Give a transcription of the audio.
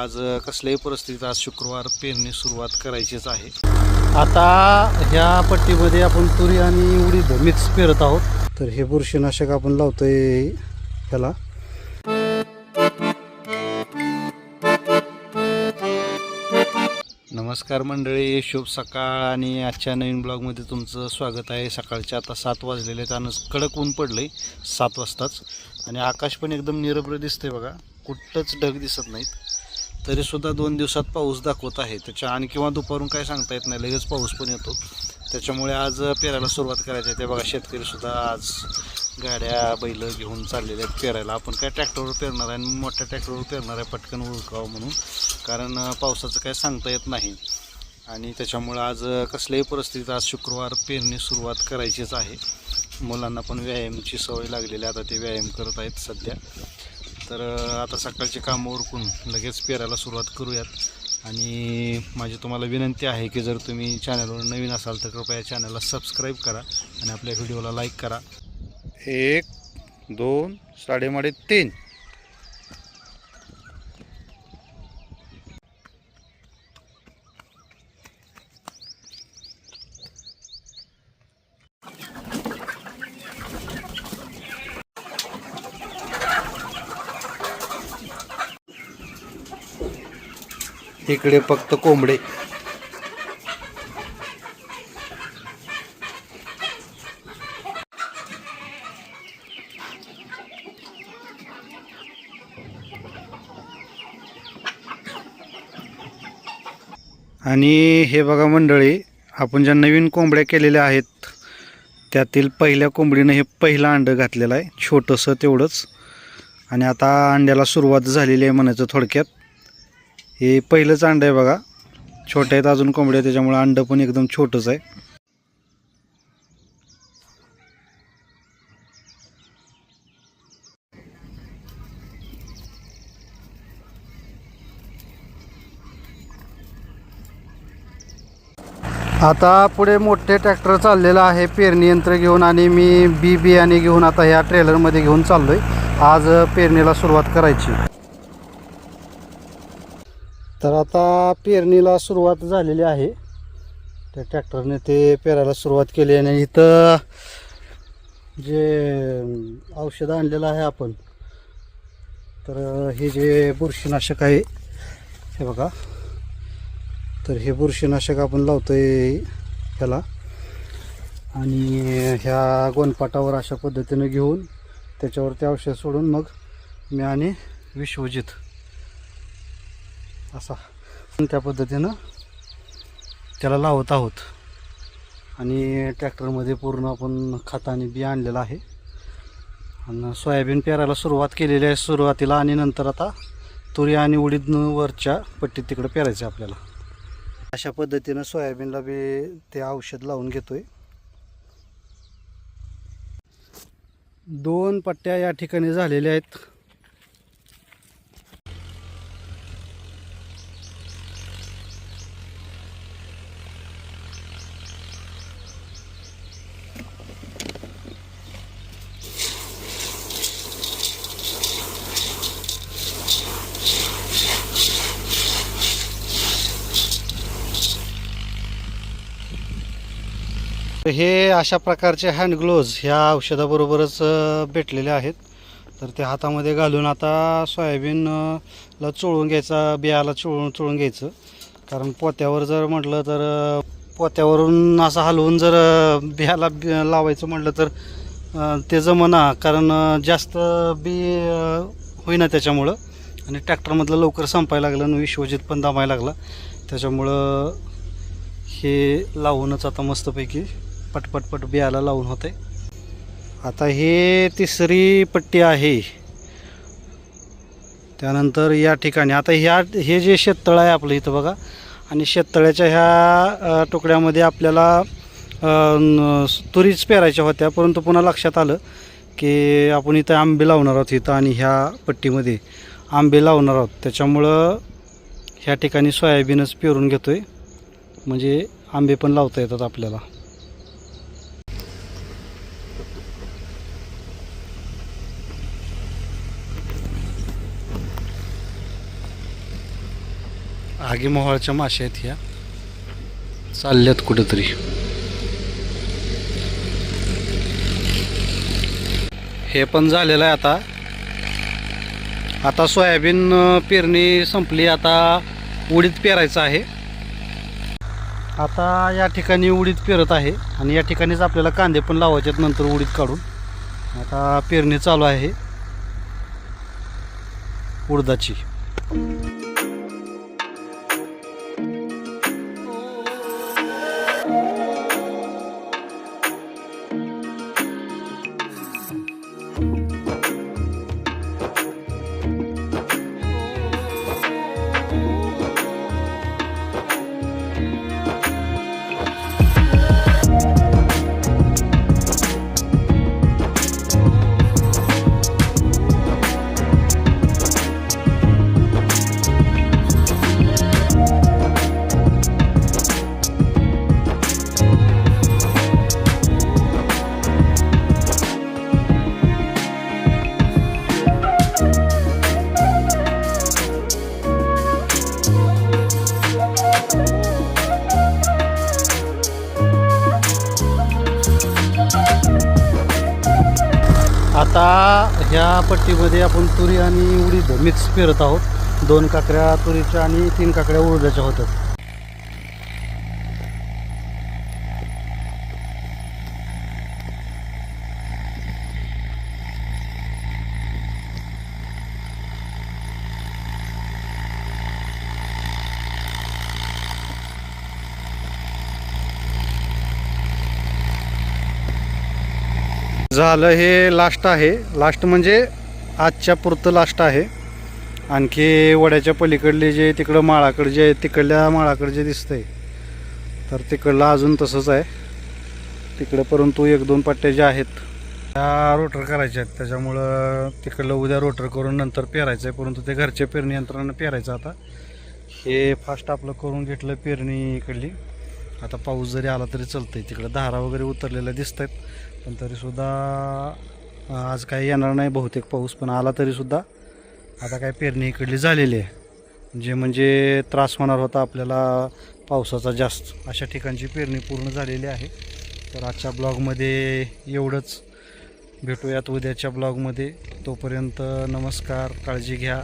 आज कसल्याही परिस्थितीत आज शुक्रवार पेरणी सुरुवात करायचीच आहे. आता ह्या पट्टीमध्ये आपण तुरी आणि उडीद मिक्स पेरत आहोत. तर हे बुरशीनाशक आपण लावतोय त्याला नमस्कार मंडळी शुभ सकाळ आणि आजच्या नवीन ब्लॉगमध्ये तुमचं स्वागत आहे. सकाळचे आता सात वाजलेले आणि कडक ऊन पडलंय सात वाजताच. आणि आकाश पण एकदम निरभ्र दिसतंय बघा. कुठंच ढग दिसत नाहीत. तरीसुद्धा दोन दिवसात पाऊस दाखवत आहे. त्याच्या आणि किंवा दुपारून काय सांगता येत नाही लगेच पाऊस पण येतो. त्याच्यामुळे आज पेरायला सुरुवात करायची आहे. ते बघा शेतकरीसुद्धा आज गाड्या बैल घेऊन चाललेले आहेत पेरायला. आपण काय ट्रॅक्टरवर पेरणार आहे आणि मोठ्या ट्रॅक्टरवर पेरणार आहे पटकन उरकावं म्हणून. कारण पावसाचं काय सांगता येत नाही. आणि त्याच्यामुळं आज कसल्याही परिस्थितीत आज शुक्रवार पेरणी सुरुवात करायचीच आहे. मुलांना पण व्यायामाची सवय लागलेली आहे. आता ते व्यायाम करत आहेत सध्या. तर आता सकाळचे कामं ओरकून लगेच पेरायला सुरुवात करूयात. आणि माझी तुम्हाला विनंती आहे की जर तुम्ही चॅनलवर नवीन असाल तर कृपया चॅनलला सबस्क्राईब करा आणि आपल्या व्हिडिओला लाईक करा. एक दोन साडेमाडे तीन. इकडे फक्त कोंबडे. आणि हे बघा मंडळी आपण ज्या नवीन कोंबड्या केलेल्या आहेत त्यातील पहिल्या कोंबडीनं हे पहिलं अंडं घातलेलं आहे छोटंसं तेवढंच. आणि आता अंड्याला सुरुवात झालेली आहे म्हणायचं थोडक्यात. हे पहिलंच अंडं आहे बघा. छोटे आहेत अजून कोंबड्या त्याच्यामुळे अंडं पण एकदम छोटंच आहे. आता पुढे मोठे ट्रॅक्टर चाललेलं आहे पेरणी यंत्र घेऊन आणि मी बी बियाणे घेऊन आता ह्या ट्रेलरमध्ये घेऊन चाललो आहे आज पेरणीला सुरुवात करायची. तर आता पेरणीला सुरुवात झालेली आहे. त्या ट्रॅक्टरने ते पेरायला सुरुवात केली आणि इथं जे औषध आणलेलं आहे आपण तर हे जे बुरशीनाशक आहे हे बघा. तर हे बुरशीनाशक आपण लावतो आहे ह्याला. आणि ह्या गोनपाटावर अशा पद्धतीनं घेऊन त्याच्यावर ते औषध सोडून मग मी आणि विश्वजित असा. त्या पद्धतीनं त्याला लावत आहोत. आणि ट्रॅक्टरमध्ये पूर्ण आपण खताने बी आणलेलं आहे. आणि सोयाबीन पेरायला सुरुवात केलेली आहे सुरुवातीला आणि नंतर आता तुरी आणि उडीद वरच्या पट्टीत तिकडं पेरायचं आहे आपल्याला. अशा पद्धतीनं सोयाबीनला बी ते औषध लावून घेतोय. दोन पट्ट्या या ठिकाणी झालेल्या आहेत. हे अशा प्रकारचे हँड ग्लोव्ज ह्या औषधाबरोबरच भेटलेले आहेत. तर ते हातामध्ये घालून आता सोयाबीनला चोळून घ्यायचा बियाला चोळून चोळून घ्यायचं. कारण पोत्यावर जर म्हटलं तर पोत्यावरून असं हलवून जर बियाला बि- लावायचं म्हटलं तर ते जमना. कारण जास्त बी होईना त्याच्यामुळं. आणि ट्रॅक्टरमधलं लवकर संपायला लागलं आणि विश्वजित पण दामायला लागला. त्याच्यामुळं हे लावूनच आता मस्तपैकी पटपटपट बियाला लावून होते. आता हे तिसरी पट्टी आहे. त्यानंतर या ठिकाणी आता ह्या हे जे शेततळं आहे आपलं इथं बघा आणि शेततळ्याच्या ह्या तुकड्यामध्ये आपल्याला तुरीच पेरायच्या होत्या परंतु पुन्हा लक्षात आलं की आपण इथं आंबे लावणार आहोत इथं आणि ह्या पट्टीमध्ये आंबे लावणार आहोत. त्याच्यामुळं ह्या ठिकाणी सोयाबीनच पेरून घेतो आहे म्हणजे आंबे पण लावता येतात आपल्याला. मोहाळच्या माश्या आहेत ह्या. चालल्यात कुठंतरी. हे पण झालेलं आहे आता. आता सोयाबीन पेरणी संपली. आता उडीद पेरायचं आहे. आता या ठिकाणी उडीद पेरत आहे आणि या ठिकाणीच आपल्याला कांदे पण लावायचे आहेत नंतर उडीद काढून. आता पेरणी चालू आहे. उडदाची. आता ह्या पट्टीमध्ये आपण तुरी आणि उडीद मिक्स पेरत आहोत. दोन काकड्या तुरीच्या आणि तीन काकड्या उडदाच्या होतात. झालं हे लास्ट आहे. लास्ट म्हणजे आजच्या पुरतं लास्ट आहे. आणखी वड्याच्या पलीकडले जे तिकडं माळाकडे जे तिकडल्या माळाकडे जे दिसतंय तर तिकडलं अजून तसंच आहे. तिकडं परंतु एक दोन पट्ट्या ज्या आहेत त्या रोटर करायच्या आहेत. त्याच्यामुळं तिकडलं उद्या रोटर करून नंतर पेरायचं आहे परंतु ते घरच्या पेरणी यंत्रानं पेरायचं आता. हे फास्ट आपलं करून घेतलं पेरणी इकडली. आता पाऊस जरी आला तरी चालतंय. तिकडं धारा वगैरे उतरलेल्या दिसत आहेत पण तरीसुद्धा आज काही येणार नाही बहुतेक पाऊस पण आला तरीसुद्धा आता काय पेरणी इकडली झालेली आहे. जे म्हणजे त्रास होणार होता आपल्याला पावसाचा जास्त. अशा ठिकाणची पेरणी पूर्ण झालेली आहे. तर आजच्या ब्लॉगमध्ये एवढंच. भेटूयात उद्याच्या ब्लॉगमध्ये. तोपर्यंत नमस्कार काळजी घ्या.